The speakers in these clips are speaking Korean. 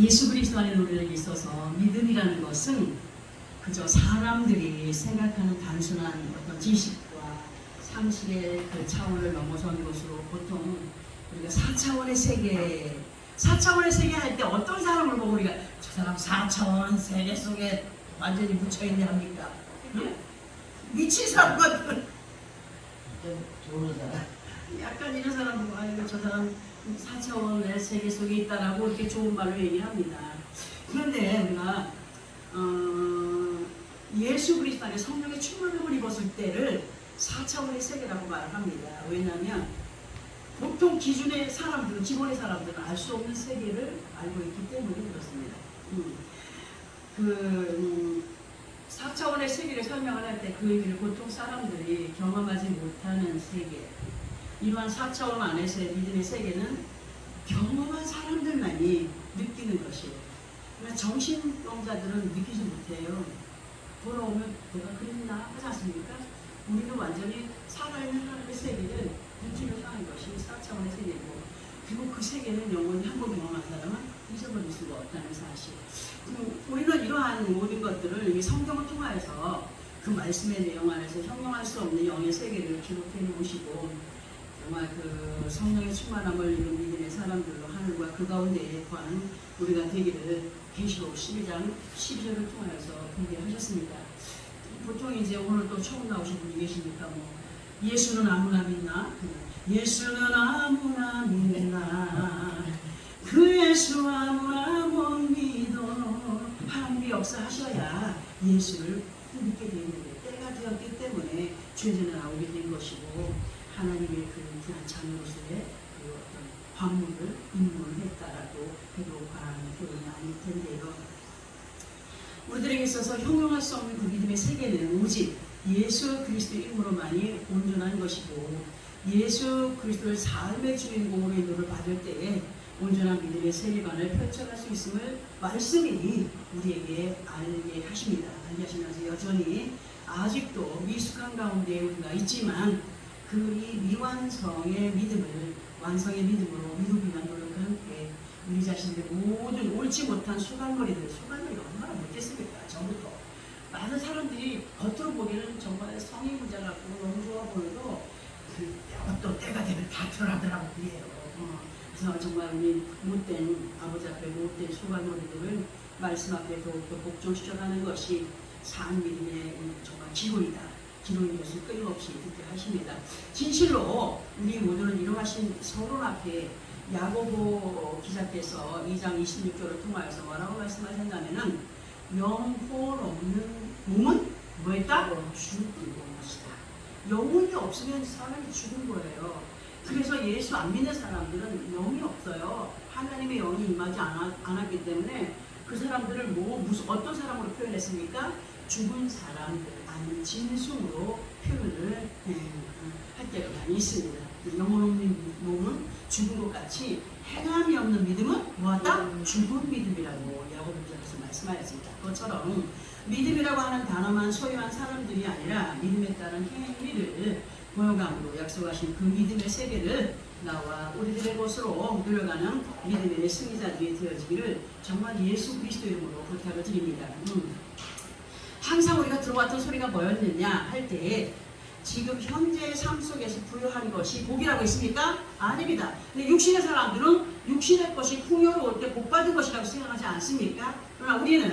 예수 그리스도 안에 우리에게 있어서 믿음이라는 것은 그저 사람들이 생각하는 단순한 어떤 지식과 상식의 그 차원을 넘어선 것으로 보통 우리가 4차원의 세계 4차원의 세계 할 때 어떤 사람을 보고 우리가 저 사람 4차원 세계 속에 완전히 묻혀있네 합니까? 예? 미친 사람 같은 좀 좋은 사람. 약간 이런 사람 보고 아이고 저 사람 4차원의 세계 속에 있다라고 이렇게 좋은 말로 얘기를 합니다. 그런데 우리가 어, 예수 그리스도 안에 성령의 충만함을 입었을 때를 4차원의 세계라고 말을 합니다. 왜냐하면 보통 기준의 사람들은 기본의 사람들은 알 수 없는 세계를 알고 있기 때문에 그렇습니다. 음. 그 음, 4차원의 세계를 설명을 할 때그 의미를 보통 사람들이 경험하지 못하는 세계 이러한 4차원 안에서의 믿음의 세계는 경험한 사람들만이 느끼는 것이에요. 그러나 정신병자들은 느끼지 못해요. 돌아오면 내가 그랬나 하지 않습니까? 우리는 완전히 살아있는 하나님의 세계를 느끼는 하는 것이 4차원의 세계고 그리고 그 세계는 영원히 한 번 경험한 사람은 잊어버릴 수가 없다는 사실. 음, 우리는 이러한 모든 것들을 이 성경을 통하여서 그 말씀의 내용 안에서 형용할 수 없는 영의 세계를 기록해 놓으시고 정말 그 성령의 충만함을 이룬 믿음의 사람들로 하늘과 그 가운데에 거하는 우리가 되기를 계시록 12장 12절을 통하여서 공개하셨습니다. 보통 이제 오늘 또 처음 나오신 분이 계시니까 뭐 예수는 아무나 믿나? 예수는 아무나 믿나? 그 예수 아무나 못 믿어 하나님의 역사하셔야 예수를 믿게 되는데 때가 되었기 때문에 죄전에 나오게 된 것이고 하나님의 그 귀한 자녀로서의 그 어떤 관문을 입문을 했다라고 해도 과한 표현이 아닐 텐데요. 우리들에게 있어서 형용할 수 없는 그 믿음의 세계는 오직 예수 그리스도 이름으로만이 온전한 것이고 예수 그리스도를 삶의 주인공으로 인도를 받을 때에 온전한 믿음의 세계관을 펼쳐갈 수 있음을 말씀이 우리에게 알게 하십니다. 알게 하시면서 여전히 아직도 미숙한 가운데 우리가 있지만 그 이 미완성의 믿음을 완성의 믿음으로 미루기만 노력과 함께 우리 자신들 모든 옳지 못한 수간머리들 수간머리 얼마나 못했습니까? 전부터 많은 사람들이 겉으로 보기에는 정말 성의 부자 같고 너무 좋아 보여도 그 어떤 때가 되면 다 드러나더라고 그래요. 어. 그래서 정말 우리 못된 아버지 앞에 못된 수간머리들을 말씀 앞에 더욱더 복종시켜가는 것이 산 믿음의 정말 기본이다. 기록인 것을 끊임없이 듣게 하십니다. 진실로 우리 모두는 이러하신 서론 앞에 야고보 기자께서 2장 26절을 통하여서 뭐라고 말씀하셨냐면은 영혼 없는 몸은 뭐했다? 죽은 것이다. 영혼이 없으면 사람이 죽은 거예요. 그래서 예수 안 믿는 사람들은 영이 없어요. 하나님의 영이 임하지 않았, 않았기 때문에 그 사람들을 뭐 무슨 어떤 사람으로 표현했습니까? 죽은 사람들 아니면 진승으로 표현을 예, 할 때가 많이 있습니다. 영혼 없는 몸은 죽은 것 같이 행함이 없는 믿음은 뭐하다? 죽은 믿음이라고 야고보서에서 말씀하였습니다. 그것처럼 믿음이라고 하는 단어만 소유한 사람들이 아니라 믿음에 따른 행위를 보여감으로 약속하신 그 믿음의 세계를 나와 우리들의 것으로 누려가는 믿음의 승리자들이 되어지기를 정말 예수 그리스도 이름으로 부탁을 드립니다. 음. 항상 우리가 들어왔던 소리가 뭐였느냐 할 때 지금 현재의 삶 속에서 부여한 것이 복이라고 있습니까? 아닙니다. 근데 육신의 사람들은 육신의 것이 풍요로울 때 복받은 것이라고 생각하지 않습니까? 그러나 우리는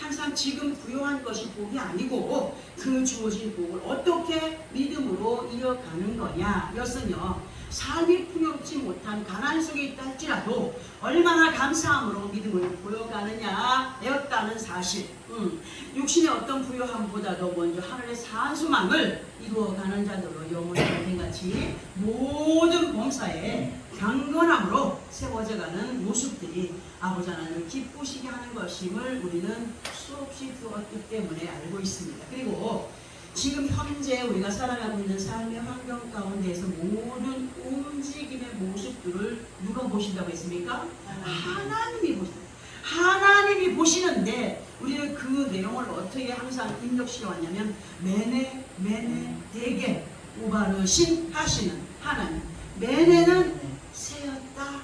항상 지금 부여한 것이 복이 아니고 그 주어진 복을 어떻게 믿음으로 이어가는 거냐 였으며 삶이 풍요롭지 못한 가난 속에 있다 할지라도 얼마나 감사함으로 믿음을 보여가느냐 였다는 사실 음, 육신의 어떤 부요함보다도 먼저 하늘의 산소망을 이루어가는 자들로 영원히 같이 모든 범사에 강건함으로 세워져가는 모습들이 아버지 하나님을 기쁘시게 하는 것임을 우리는 수없이 들었기 때문에 알고 있습니다. 그리고 지금 현재 우리가 살아가고 있는 삶의 환경 가운데에서 모든 움직임의 모습들을 누가 보신다고 했습니까? 하나님이 보신다. 하나님이 보시는데 우리는 그 내용을 어떻게 항상 입력시켜 왔냐면 매네 매네 대개 오바르신 하시는 하나님 매네는 세었다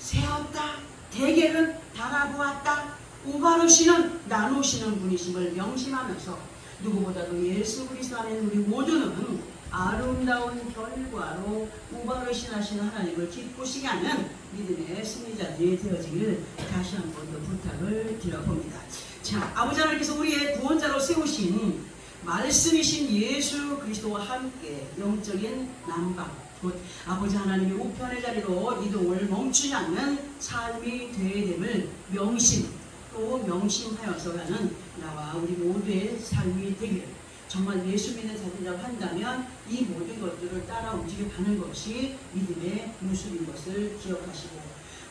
세었다 대개는 바라보았다. 우바르시는 나누시는 분이심을 명심하면서 누구보다도 예수 그리스도 안에 우리 모두는 아름다운 결과로 우바르신 하신 하나님을 기쁘시게 하는 믿음의 승리자들이 되어지기를 다시 한 번 더 부탁을 드려봅니다. 자, 아버지 하나님께서 우리의 구원자로 세우신 말씀이신 예수 그리스도와 함께 영적인 난방, 곧 아버지 하나님의 우편의 자리로 이동을 멈추지 않는 삶이 되어야 됨을 명심 또 명심하여서 가는 나와 우리 모두의 삶이 되기를 정말 예수 믿는 자들이라고 한다면 이 모든 것들을 따라 움직여가는 것이 믿음의 모습인 것을 기억하시고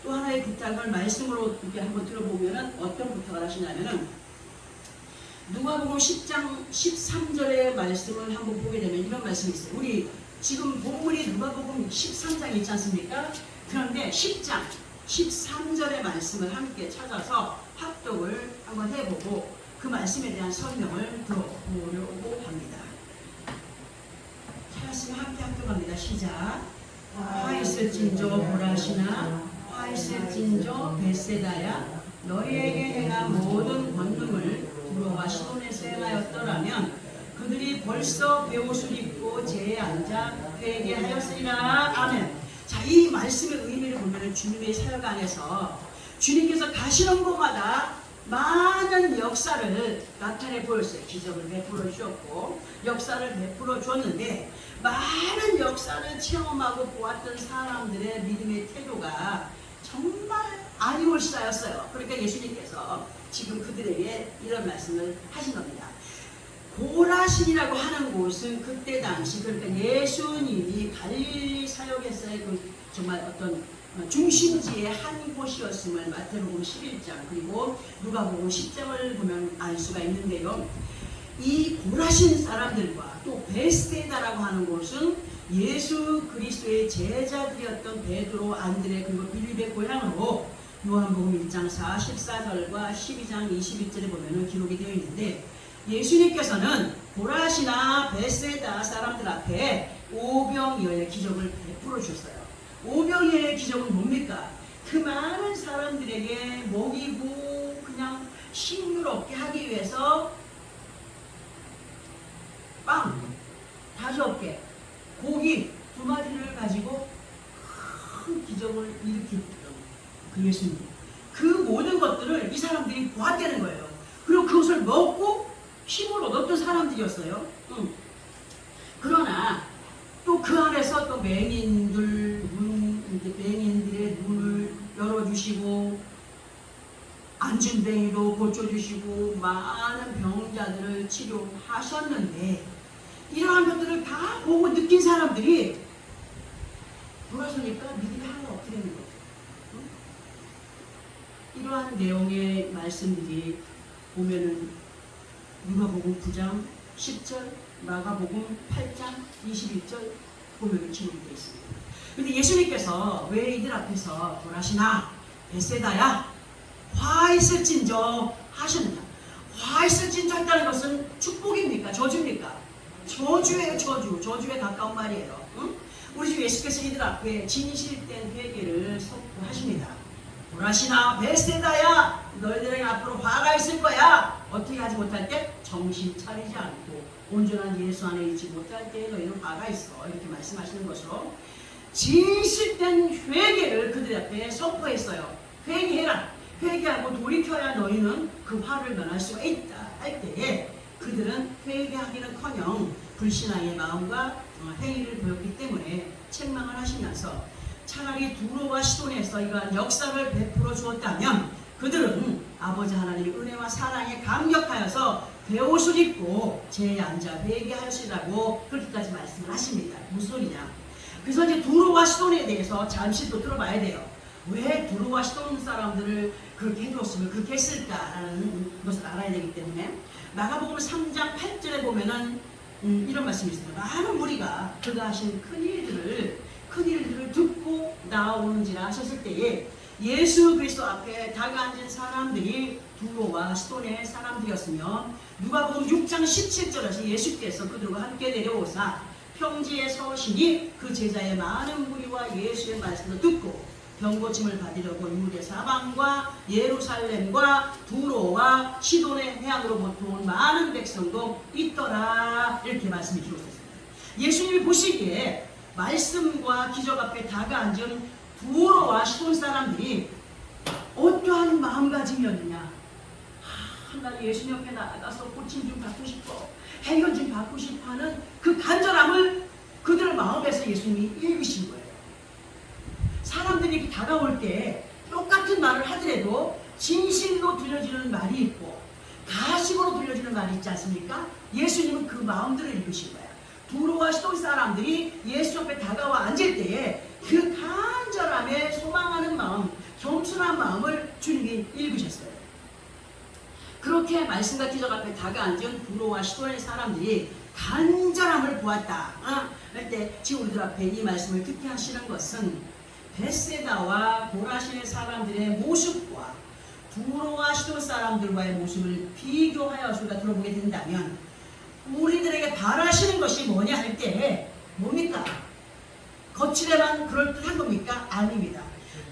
또 하나의 부탁을 말씀으로 이렇게 한번 들어보면 어떤 부탁을 하시냐면은 누가복음 10장 13절의 말씀을 한번 보게 되면 이런 말씀이 있어요. 우리 지금 본문이 누가복음 13장이 있지 않습니까? 그런데 10장 13절의 말씀을 함께 찾아서 합독을 한번 해보고 그 말씀에 대한 설명을 들어보려고 합니다. 찾았으면 함께 합독합니다. 시작. 화 있을진저 보라시나 화 있을진저 베세다야 너희에게 행한 모든 권능을 두로와 시돈에서 행하였더라면 그들이 벌써 배옷을 입고 제에 앉아 회개하였으리라 아멘 자 이 말씀의 의미를 보면 주님의 사역 안에서 주님께서 가시는 곳마다 많은 역사를 나타내 보였어요. 기적을 베풀어 주셨고 역사를 베풀어 주었는데 많은 역사를 체험하고 보았던 사람들의 믿음의 태도가 정말 아니올시다였어요. 그러니까 예수님께서 지금 그들에게 이런 말씀을 하신 겁니다. 고라신이라고 하는 곳은 그때 당시 그러니까 예수님이 갈릴리 사역에서의 그 정말 어떤 중심지의 한 곳이었음을 마태복음 11장 그리고 누가복음 10장을 보면 알 수가 있는데요. 이 고라신 사람들과 또 베스테다라고 하는 곳은 예수 그리스도의 제자들이었던 베드로, 안드레 그리고 빌립의 고향으로 요한복음 1장 44절과 12장 21절에 보면 기록이 되어 있는데 예수님께서는 고라시나 베세다 사람들 앞에 오병이어의 기적을 베풀어 주셨어요. 오병이어의 기적은 뭡니까? 그 많은 사람들에게 먹이고 그냥 식물 얻게 하기 위해서 빵 다섯 개, 고기 두 마리를 가지고 큰 기적을 일으켰던 그 예수님. 그 모든 것들을 이 사람들이 보았다는 거예요. 그리고 그것을 먹고 힘을 얻었던 사람들이었어요. 응. 그러나 또 그 안에서 또 맹인들 맹인들의 눈을 열어주시고 안진뱅이도 고쳐주시고 많은 병자들을 치료하셨는데 이러한 것들을 다 보고 느낀 사람들이 돌아서니까 믿음이 하나 없게 되는 거죠. 응? 이러한 내용의 말씀들이 보면은 누가복음 9장 10절, 마가복음 8장 21절 보면 기록이 되어 있습니다. 근데 예수님께서 왜 이들 앞에서 돌아시나 베세다야 화 있을진저 하셨느냐? 화 있을진저 했다는 것은 축복입니까? 저주입니까? 저주예요, 저주. 저주에 가까운 말이에요. 응? 우리 주 예수께서 이들 앞에 진실된 회개를 선포하십니다. 보라시나 베세다야 너희들에게 앞으로 화가 있을 거야. 어떻게 하지 못할 때 정신 차리지 않고 온전한 예수 안에 있지 못할 때 너희는 화가 있어. 이렇게 말씀하시는 것으로 진실된 회개를 그들 앞에 선포했어요. 회개해라. 회개하고 돌이켜야 너희는 그 화를 면할 수가 있다. 할 때에 그들은 회개하기는커녕 불신앙의 마음과 어, 행위를 보였기 때문에 책망을 하시면서 차라리 두로와 시돈에서 이러한 역사를 베풀어 주었다면 그들은 아버지 하나님의 은혜와 사랑에 감격하여서 배옷을 입고 제에 앉아 회개하시라고 그렇게까지 말씀을 하십니다. 무슨 소리냐? 그래서 이제 두로와 시돈에 대해서 잠시 또 들어봐야 돼요. 왜 두로와 시돈 사람들을 그렇게 해줬으면 그렇게 했을까라는 것을 알아야 되기 때문에 마가복음 3장 8절에 보면은 음, 이런 말씀이 있습니다. 많은 무리가 그가 하신 큰 일들을 큰 일들을 듣고 나오는지라 하셨을 때에 예수 그리스도 앞에 다가앉은 사람들이 두로와 시돈의 사람들이었으며 누가복음 6장 17절에서 예수께서 그들과 함께 내려오사 평지에 서시니 그 제자의 많은 무리와 예수의 말씀을 듣고 병고침을 받으려고 유대 사방과 예루살렘과 두로와 시돈의 해안으로부터 온 많은 백성도 있더라. 이렇게 말씀이 기록됐습니다. 예수님이 보시기에 말씀과 기적 앞에 다가앉은 두로와 시돈 사람들이 어떠한 마음가짐이었느냐? 아, 하나님 예수님 옆에 나가서 고침 좀 받고 싶어 해결 좀 받고 싶어 하는 그 간절함을 그들 마음에서 예수님이 읽으신 거예요. 사람들이 다가올 때 똑같은 말을 하더라도 진실로 들려지는 말이 있고 가식으로 들려지는 말이 있지 않습니까? 예수님은 그 마음들을 읽으신 거야. 두로와 시돈 사람들이 예수 옆에 다가와 앉을 때에 그 간절함에 소망하는 마음, 겸손한 마음을 주님이 읽으셨어요. 그렇게 말씀과 기적 앞에 다가앉은 두로와 시돈의 사람들이 간절함을 보았다. 어? 그때 지금 우리들 앞에 이 말씀을 듣게 하시는 것은 베세다와 고라신의 사람들의 모습과 두로와 시돈 사람들과의 모습을 비교하여 우리가 들어보게 된다면 우리들에게 바라시는 것이 뭐냐 할 때 뭡니까? 거칠에만 그럴듯한 겁니까? 아닙니다.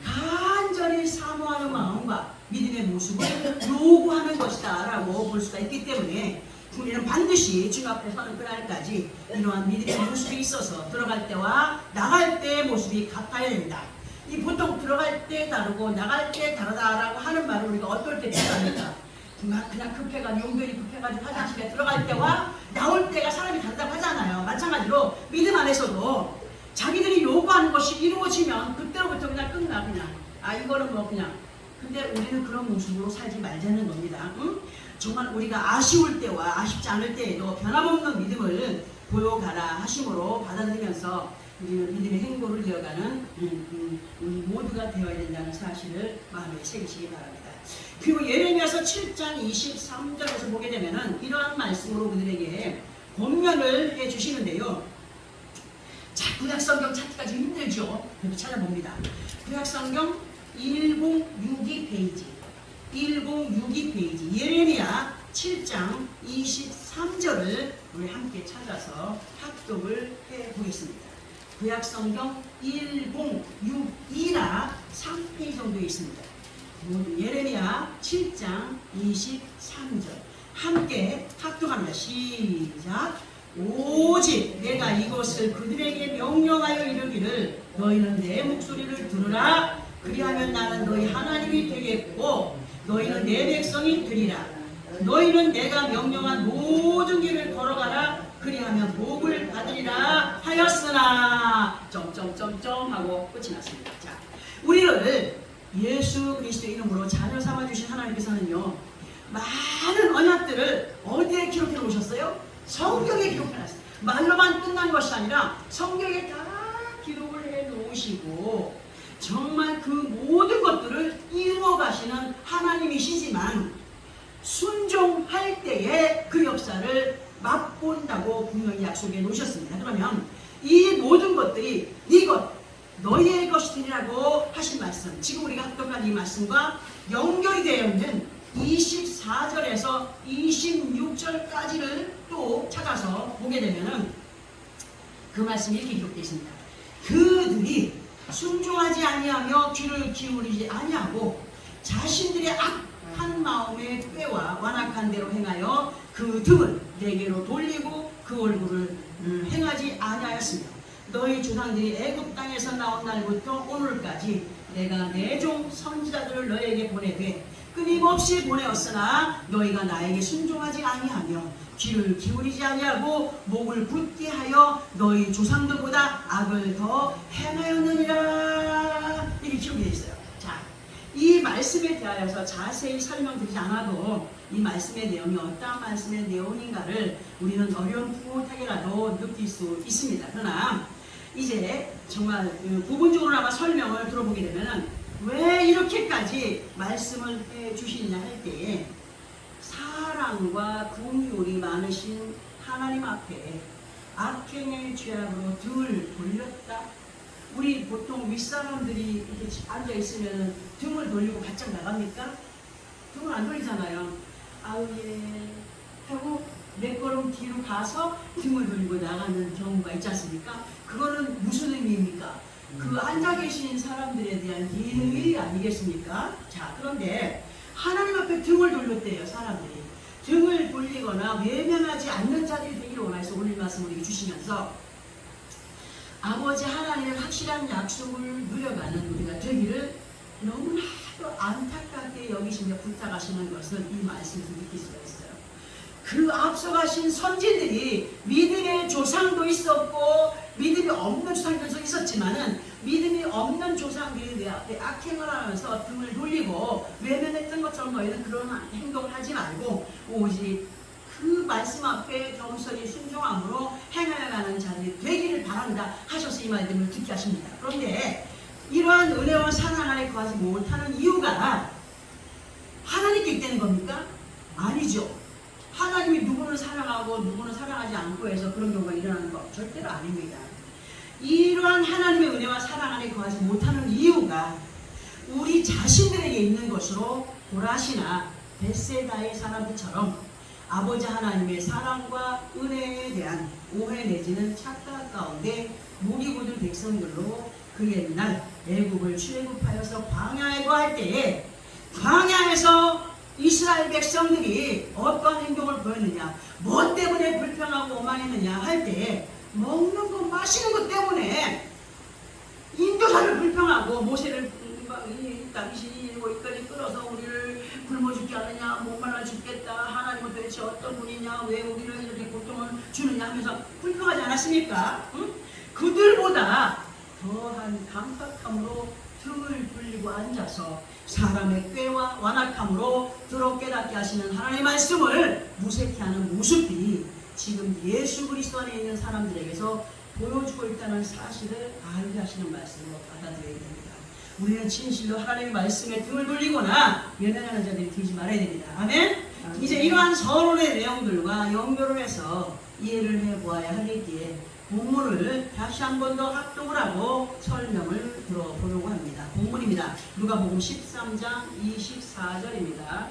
간절히 사모하는 마음과 믿음의 모습을 요구하는 것이다 라고 볼 수가 있기 때문에 우리는 반드시 주님 앞에 서는 그날까지 이러한 믿음의 모습이 있어서 들어갈 때와 나갈 때의 모습이 같아야 된다. 이 보통 들어갈 때 다르고 나갈 때 다르다라고 하는 말을 우리가 어떨 때 필요합니까? 그냥, 그냥 급해가지고 용변이 급해가지고 화장실에 들어갈 때와 나올 때가 사람이 다르다고 하잖아요. 마찬가지로 믿음 안에서도 자기들이 요구하는 것이 이루어지면 그때로부터 그냥 끝나 그냥 아 이거는 뭐 그냥 근데 우리는 그런 모습으로 살지 말자는 겁니다. 응? 정말 우리가 아쉬울 때와 아쉽지 않을 때에도 변함없는 믿음을 보여가라 하심으로 받아들이면서 우리는 믿음의 행보를 이어가는 음, 음, 우리 모두가 되어야 된다는 사실을 마음에 새기시기 바랍니다. 그리고 예레미야서 7장 23절에서 보게 되면은 이러한 말씀으로 그들에게 권면을 해 주시는데요. 자, 구약성경 찾기가 좀 힘들죠. 그래도 찾아봅니다. 구약성경 1062 페이지. 1062 페이지. 예레미야 7장 23절을 우리 함께 찾아서 합독을 해 보겠습니다. 구약성경 1062라 3페이지 정도에 있습니다. 예레미야 7장 23절 함께 합독합니다. 시작. 오직 내가 이것을 그들에게 명령하여 이르기를 너희는 내 목소리를 들으라 그리하면 나는 너희 하나님이 되겠고 너희는 내 백성이 되리라 너희는 내가 명령한 모든 길을 걸어가라 그리하면 복을 받으리라 하였으나 점점점점 하고 끝이 났습니다. 자, 우리를 예수 그리스도의 이름으로 자녀 삼아 주신 하나님께서는요 많은 언약들을 어디에 기록해 놓으셨어요? 성경에 기록해 놨어요. 말로만 끝난 것이 아니라 성경에 다 기록을 해 놓으시고 정말 그 모든 것들을 이루어 가시는 하나님이시지만 순종할 때에 그 역사를 맛본다고 분명히 약속해 놓으셨습니다. 그러면 이 모든 것들이 이것 너희의 것이니라고 하신 말씀 지금 우리가 합독한 이 말씀과 연결이 되어 있는 24절에서 26절까지를 또 찾아서 보게 되면은 그 말씀이 이렇게 기록되어 있습니다. 그들이 순종하지 아니하며 귀를 기울이지 아니하고 자신들의 악한 마음의 꾀와 완악한 대로 행하여 그 등을 내게로 돌리고 그 얼굴을 음, 행하지 아니하였습니다. 너희 조상들이 애굽 땅에서 나온 날부터 오늘까지 내가 내 종 선지자들을 너에게 보내되 끊임없이 보내었으나 너희가 나에게 순종하지 아니하며 귀를 기울이지 아니하고 목을 굳게 하여 너희 조상들보다 악을 더 행하였느니라 이렇게 기록되어 있어요. 자, 이 말씀에 대하여서 자세히 설명드리지 않아도 이 말씀의 내용이 어떠한 말씀의 내용인가를 우리는 어렴풋하게라도 느낄 수 있습니다. 그러나 이제 정말 그 부분적으로나마 설명을 들어보게 되면은 왜 이렇게까지 말씀을 해 주시느냐 할 때에 사랑과 긍휼이 많으신 하나님 앞에 악행의 죄악으로 등을 돌렸다. 우리 보통 윗사람들이 이렇게 앉아 있으면 등을 돌리고 바짝 나갑니까? 등을 안 돌리잖아요. 아우 예 하고 몇 걸음 뒤로 가서 등을 돌리고 나가는 경우가 있지 않습니까? 그거는 무슨 의미입니까? 그 앉아 계신 사람들에 대한 예의 아니겠습니까? 자, 그런데 하나님 앞에 등을 돌렸대요, 사람들이. 등을 돌리거나 외면하지 않는 자들이 되기를 원해서 오늘 말씀을 우리에게 주시면서 아버지 하나님의 확실한 약속을 누려가는 우리가 되기를 너무나도 안타깝게 여기시며 부탁하시는 것을 이 말씀에서 느낄 수가 있어요. 그 앞서가신 선지들이 믿음의 조상도 있었고 믿음이 없는 조상들도 있었지만은 믿음이 없는 조상들이 내 앞에 악행을 하면서 등을 돌리고 외면했던 것처럼 너희는 그런 행동을 하지 말고 오직 그 말씀 앞에 겸손히 순종함으로 행하여가는 자들이 되기를 바란다 하셔서 이 말씀을 듣게 하십니다. 그런데 이러한 은혜와 사랑 안에 거하지 못하는 이유가 하나님께 있다는 겁니까? 아니죠. 하나님이 누구를 사랑하고 누구는 사랑하지 않고 해서 그런 경우가 일어나는 거 절대로 아닙니다. 이러한 하나님의 은혜와 사랑 안에 거하지 못하는 이유가 우리 자신들에게 있는 것으로 보라시나 베세다의 사람들처럼 아버지 하나님의 사랑과 은혜에 대한 오해 내지는 착각 가운데 무리고들 백성들로 그 옛날 애굽을 출애굽하여서 광야에 거할 때에 광야에서 이스라엘 백성들이 어떠한 행동을 보였느냐 뭐 때문에 불평하고 오만했느냐 할 때 먹는 것 마시는 것 때문에 인도사를 불평하고 모세를 막이 당신이 여기까지 끌어서 우리를 굶어 죽게 하느냐 목말라 죽겠다 하나님은 도대체 어떤 분이냐 왜 우리를 이렇게 고통을 주느냐 하면서 불평하지 않았습니까? 응? 그들보다 더한 강팍함으로 등을 불리고 앉아서 사람의 꾀와 완악함으로 들어 깨닫게 하시는 하나님의 말씀을 무색해 하는 모습이 지금 예수 그리스도 안에 있는 사람들에게서 보여주고 있다는 사실을 알게 하시는 말씀으로 받아들여야 됩니다. 우리는 진실로 하나님의 말씀에 등을 돌리거나 연연하는 자들이 되지 말아야 됩니다. 아멘? 이제 이러한 서론의 내용들과 연결을 해서 이해를 해보아야 하겠기에 본문을 다시 한 번 더 합독을 하고 설명을 들어보려고 합니다. 본문입니다. 누가복음 13장 24절입니다.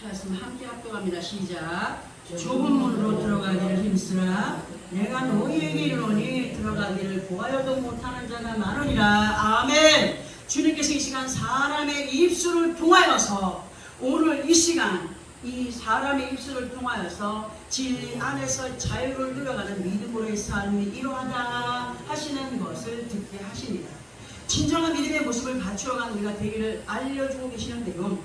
찾았으면 함께 합독합니다. 시작. 좁은 문으로 들어가기를 힘쓰라. 내가 너희에게 이르노니 들어가기를 보아여도 못하는 자가 많으리라. 아멘. 주님께서 이 시간 사람의 입술을 통하여서 오늘 이 시간 이 사람의 입술을 통하여서 진리 안에서 자유를 누려가는 믿음으로의 삶이 이러하다 하시는 것을 듣게 하십니다. 진정한 믿음의 모습을 갖추어간 우리가 되기를 알려주고 계시는데요.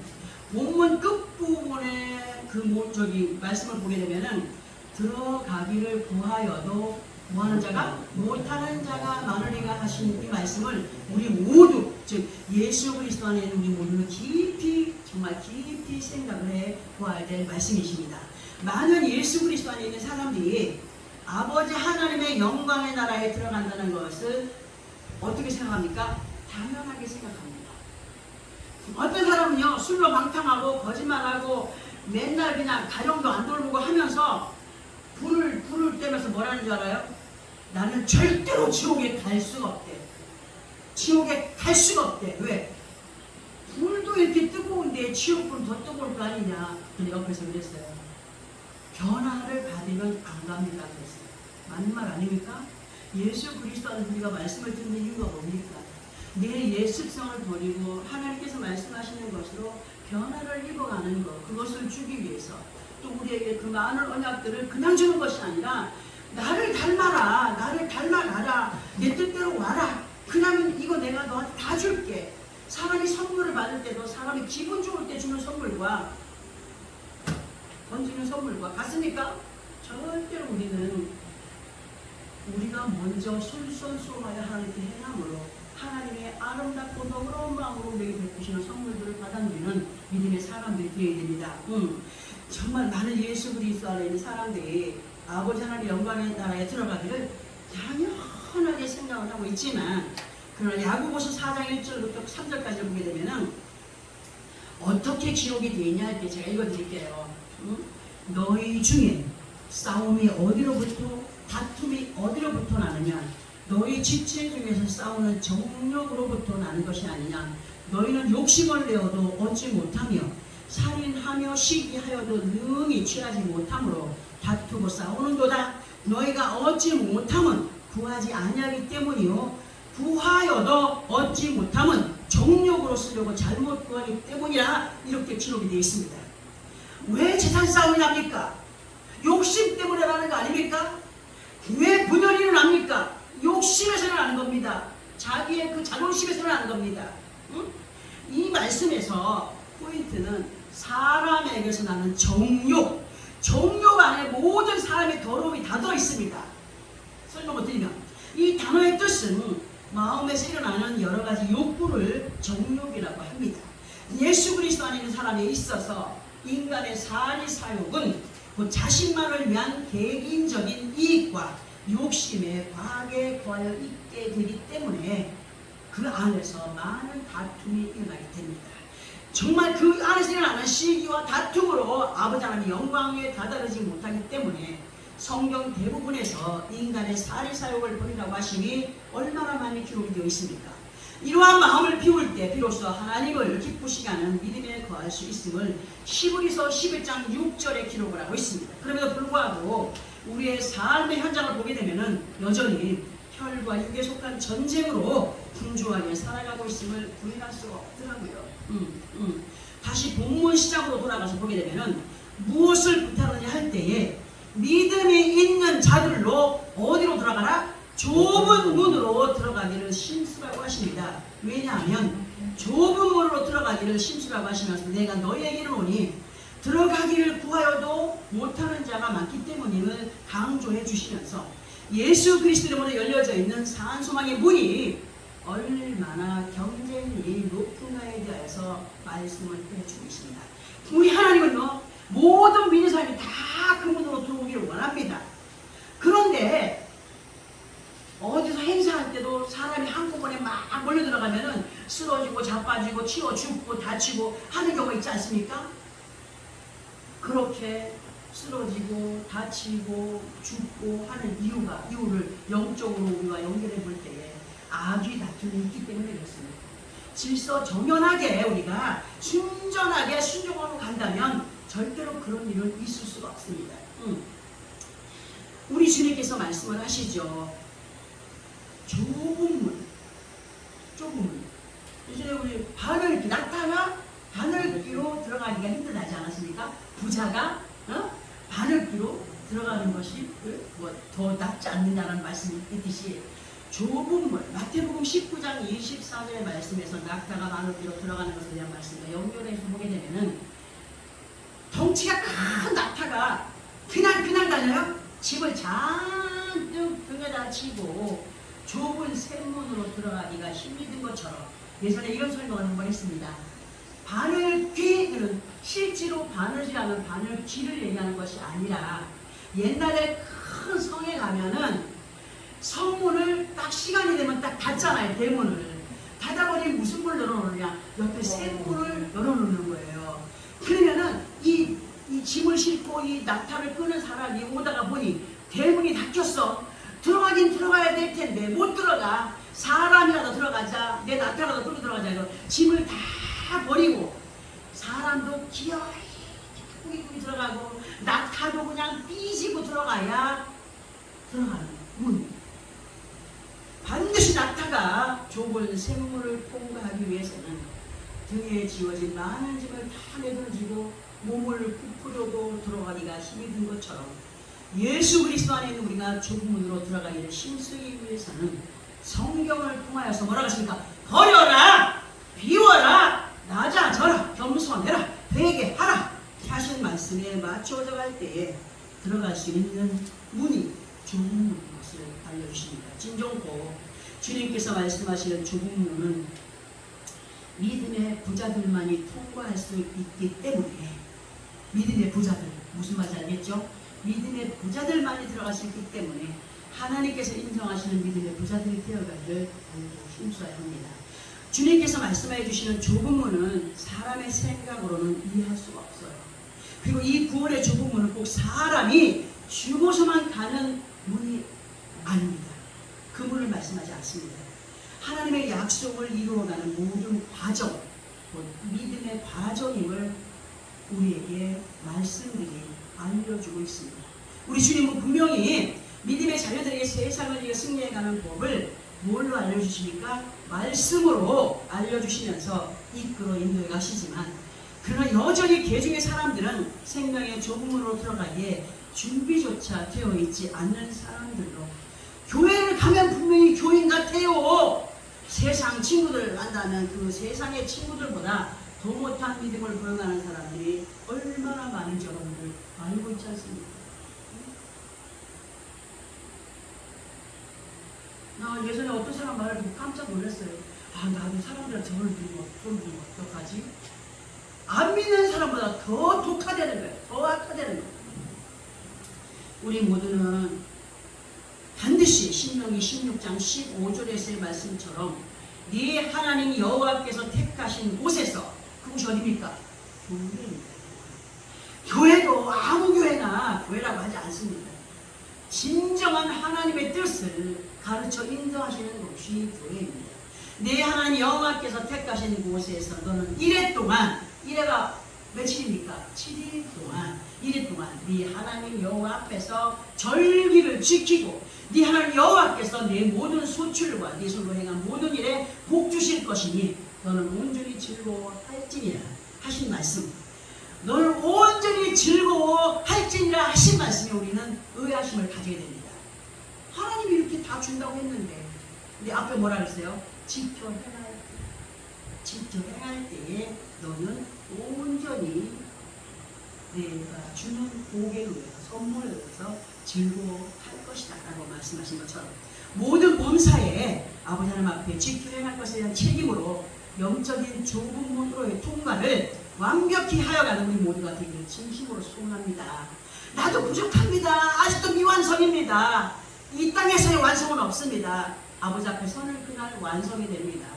본문 끝부분에 그 뭐, 저기 말씀을 보게 되면은 들어가기를 구하여도 뭐하는 자가 못하는 자가 많으리가 하신 이 말씀을 우리 모두 즉 예수 그리스도 안에 있는 우리 모두는 깊이 정말 깊이 생각을 해 보아야 될 말씀이십니다. 많은 예수 그리스도 안에 있는 사람들이 아버지 하나님의 영광의 나라에 들어간다는 것을 어떻게 생각합니까? 당연하게 생각합니다. 어떤 사람은요 술로 방탕하고 거짓말하고 맨날 그냥 가정도 안 돌보고 하면서 불을 불을 떼면서 뭐라는 줄 알아요? 나는 절대로 지옥에 갈 수가 없대. 지옥에 갈 수가 없대. 왜? 불도 이렇게 뜨거운데 지옥불은 더 뜨거울 거 아니냐. 근데 옆에서 그랬어요. 변화를 받으면 안 갑니다. 그랬어요. 맞는 말 아닙니까? 예수 그리스도 안에 우리가 말씀을 듣는 이유가 뭡니까? 내 예습성을 버리고 하나님께서 말씀하시는 것으로 변화를 입어가는 것 그것을 주기 위해서 또 우리에게 그 많은 언약들을 그냥 주는 것이 아니라 나를 닮아라 나를 닮아가라 내 뜻대로 와라 그러면 이거 내가 너한테 다 줄게 사람이 선물을 받을 때도 사람이 기분 좋을 때 주는 선물과 던지는 선물과 같습니까? 절대로 우리는 우리가 먼저 솔선수범하여 하나님께 행함으로 하나님의 아름답고 너그러운 마음으로 우리에게 베푸시는 선물들을 받아 누리는 믿음의 사람들이 되어야 됩니다. 음, 정말 많은 예수 그리스도 안에 있는 사람들이 아버지 하나님의 영광의 나라에 들어가기를 당연하게 생각을 하고 있지만 그러나 야고보서 4장 1절부터 3절까지 보게 되면은 어떻게 기록이 되어 있냐 할때 제가 읽어드릴게요. 음? 너희 중에 싸움이 어디로부터 다툼이 어디로부터 나느냐 너희 지체 중에서 싸우는 정력으로부터 나는 것이 아니냐 너희는 욕심을 내어도 얻지 못하며 살인하며 시기하여도 능히 취하지 못함으로 다투고 싸우는도다 너희가 얻지 못함은 구하지 아니하기 때문이요 구하여도 얻지 못함은 정욕으로 쓰려고 잘못 구하기 때문이라 이렇게 기록이 되어 있습니다. 왜 재산 싸움이 납니까? 욕심 때문에 나는 거 아닙니까? 왜 분열이 일어납니까? 욕심에서 일어나는 겁니다. 자기의 그 자존심에서 일어나는 겁니다. 응? 이 말씀에서 포인트는 사람에게서 나는 정욕, 정욕 안에 모든 사람의 더러움이 다 들어 있습니다. 설명을 드리면 이 단어의 뜻은 마음에서 일어나는 여러 가지 욕구를 정욕이라고 합니다. 예수 그리스도 안에 있는 사람에 있어서 인간의 사리 사욕은 그 자신만을 위한 개인적인 이익과 욕심에 과하게 구하여 있게 되기 때문에 그 안에서 많은 다툼이 일어나게 됩니다. 정말 그 안에서 일어나는 시기와 다툼으로 아버지 하나님의 영광에 다다르지 못하기 때문에 성경 대부분에서 인간의 사리 사욕을 버리라고 하심이 얼마나 많이 기록이 되어 있습니까? 이러한 마음을 비울 때 비로소 하나님을 기쁘시게 하는 믿음에 거할 수 있음을 히브리서 11장 6절에 기록을 하고 있습니다. 그럼에도 불구하고 우리의 삶의 현장을 보게 되면은 여전히 혈과 육에 속한 전쟁으로 분주하게 살아가고 있음을 부인할 수가 없더라고요. 음, 음. 다시 본문 시작으로 돌아가서 보게 되면은 무엇을 부탁하느냐 할 때에 믿음이 있는 자들로 어디로 들어가라? 좁은 문으로 들어가기를 심수라고 하십니다. 왜냐하면 좁은 문으로 들어가기를 심수라고 하시면서 내가 너희에게 이르노니 들어가기를 구하여도 못하는 자가 많기 때문임을 강조해 주시면서 예수 그리스도 이름으로 열려져 있는 산소망의 문이 얼마나 경쟁이 높은가에 대해서 말씀을 해주고 있습니다. 우리 하나님은요 모든 믿는 사람이 다그 문으로 들어오기를 원합니다. 그런데 어디서 행사할 때도 사람이 한꺼번에 막 몰려 들어가면은 쓰러지고 자빠지고 치워 죽고 다치고 하는 경우가 있지 않습니까? 그렇게 쓰러지고 다치고 죽고 하는 이유가 이유를 영적으로 우리가 연결해 볼 때에 악의 다툼이 있기 때문에 그렇습니다. 질서 정연하게 우리가 순전하게 순종하고 간다면 절대로 그런 일은 있을 수가 없습니다. 음. 우리 주님께서 말씀을 하시죠. 좁은 문, 좁은 문. 이제 우리 바늘 낙타가 바늘기로 들어가기가 힘들다지 않았습니까? 부자가 어? 바늘기로 들어가는 것이 뭐더 낫지 않는다는 말씀이 있듯이 좁은 문, 마태복음 19장 24절의 말씀에서 낙타가 바늘기로 들어가는 것에 대한 말씀과 연결해서 보게 되면은 덩치가 큰 낙타가 그냥 그냥 달려요? 집을 잔뜩 등에다 치고 좁은 샘문으로 들어가기가 힘이 든 것처럼 예전에 이런 설명을 한번 했습니다. 바늘귀는 실제로 바늘이라는 바늘귀를 얘기하는 것이 아니라 옛날에 큰 성에 가면은 성문을 딱 시간이 되면 딱 닫잖아요 대문을 닫아버리면 무슨 문을 열어놓느냐 옆에 샘문을 열어놓는 거예요 그러면은 짐을 싣고 이 낙타를 끄는 사람이 오다가 보니 대문이 닫혔어. 들어가긴 들어가야 될 텐데 못 들어가. 사람이라도 들어가자. 내 낙타라도 끌고 들어가자 짐을 다 버리고 사람도 기어이 꾸기꾸기 들어가고 낙타도 그냥 삐지고 들어가야 들어가는 문. 반드시 낙타가 좁은 생물을 통과하기 위해서는 등에 지워진 많은 짐을 다 내던지고 몸을 부풀려고 들어가기가 힘이 든 것처럼 예수 그리스도 안에 있는 우리가 좁은 문으로 들어가기를 힘쓰기 위해서는 성경을 통하여서 뭐라고 하십니까? 버려라! 비워라! 낮아져라! 겸손해라! 회개하라! 하신 말씀에 맞춰져 갈 때에 들어갈 수 있는 문이 좁은 문인 것을 알려주십니다. 진정코 주님께서 말씀하시는 좁은 문은 믿음의 부자들만이 통과할 수 있기 때문에 믿음의 부자들 무슨 말인지 알겠죠? 믿음의 부자들만이 들어갈 수 있기 때문에 하나님께서 인정하시는 믿음의 부자들이 되어가기를 힘써야 합니다. 주님께서 말씀해 주시는 문은 사람의 생각으로는 이해할 수가 없어요. 그리고 이 구원의 좁은 문은 꼭 사람이 죽어서만 가는 문이 아닙니다. 그 문을 말씀하지 않습니다. 하나님의 약속을 이루어가는 모든 과정, 곧 믿음의 과정임을 우리에게 말씀들이 알려주고 있습니다. 우리 주님은 분명히 믿음의 자녀들에게 세상을 이겨 승리해가는 법을 뭘로 알려주십니까? 말씀으로 알려주시면서 이끌어 인도해 가시지만 그러나 여전히 개중의 사람들은 생명의 좁음으로 들어가기에 준비조차 되어 있지 않는 사람들로 교회를 가면 분명히 교인 같아요. 세상 친구들 만나면 그 세상의 친구들보다 더 못한 믿음을 보여가는 사람들이 얼마나 많은지 여러분들 알고 있지 않습니까? 나 예전에 어떤 사람 말을 듣고 깜짝 놀랐어요. 아, 나도 사람들한테 저를 들고 좀 들고 어떡하지? 안 믿는 사람보다 더 독하다는 거예요. 더 악하다는 거예요. 우리 모두는 반드시 신명기 16장 15절에서의 말씀처럼 네 하나님 여호와께서 택하신 곳에서 그곳이 어디입니까? 교회입니다. 교회도 아무 교회나 교회라고 하지 않습니다. 진정한 하나님의 뜻을 가르쳐 인도하시는 곳이 교회입니다. 내 하나님 여호와께서 택하신 곳에서 너는 이래 동안 이래가 며칠입니까? 7일 동안 이래 동안 네 하나님 여호와 앞에서 절기를 지키고 네 하나님 여호와께서 내 모든 소출과 네 손으로 행한 모든 일에 복 주실 것이니 너는 온전히 즐거워할지니라 하신 말씀 너를 온전히 즐거워할지니라 하신 말씀에 우리는 의아심을 가지게 됩니다. 하나님이 이렇게 다 준다고 했는데 근데 앞에 뭐라 그랬어요? 지켜 행할 때 지켜 행할 때에 너는 온전히 내가 주는 복에 의해서 선물에 의해서 즐거워할 것이다 라고 말씀하신 것처럼 모든 범사에 아버지 하나님 앞에 지켜 행할 것에 대한 책임으로 영적인 좁은 문으로의 통과를 완벽히 하여가는 우리 모두가 되기를 진심으로 소원합니다. 나도 부족합니다. 아직도 미완성입니다. 이 땅에서의 완성은 없습니다. 아버지 앞에 서는 그날 완성이 됩니다.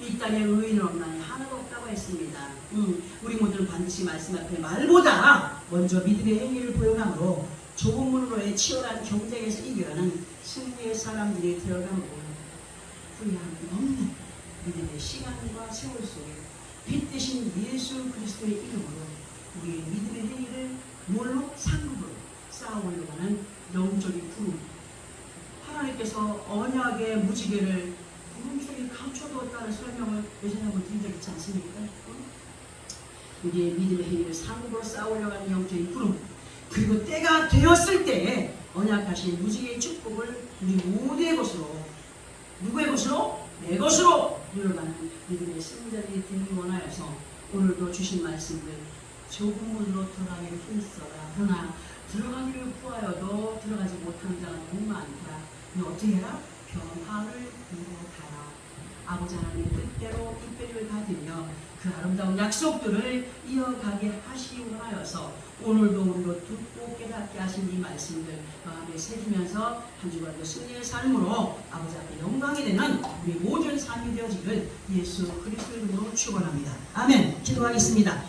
이 땅에 의인은 없나니 하나도 없다고 했습니다. 음, 우리 모두는 반드시 말씀 앞에 말보다 먼저 믿음의 행위를 보여감으로 좁은 문으로의 치열한 경쟁에서 이겨가는 승리의 사람들이 되어감으로 후회함이 없는 믿음의 시간과 세월 속에 빛 대신 예수 그리스도의 이름으로 우리의 믿음의 행위를 뭘로 상급으로 쌓아오려고 하는 영적인 부름 하나님께서 언약의 무지개를 구름 속에 감춰두었다는 설명을 예전에 한번 드린 적 있지 않습니까? 우리의 믿음의 행위를 상급으로 쌓아오려고 하는 영적인 부름 그리고 때가 되었을 때 언약하신 무지개의 축복을 우리 모두의 것으로 누구의 것으로? 내 것으로 누려가는 믿음의 승자들이 되기 원하여서 오늘도 주신 말씀을 좁은 문으로 들어가기를 힘써라. 그러나 들어가기를 구하여도 들어가지 못하는 자가 너무 많다. 너 어떻게 해라? 평화를 이루어 가라 아버지 하나님의 뜻대로 입배를 받으며 그 아름다운 약속들을 이어가게 하시기 원하여서 오늘도 우리로 듣고 깨닫게 하신 이 말씀들 마음에 새기면서 한 주간도 승리의 삶으로 아버지 앞에 영광이 되는 우리 모든 삶이 되어지길 예수 그리스도 이름으로 축원합니다. 아멘. 기도하겠습니다.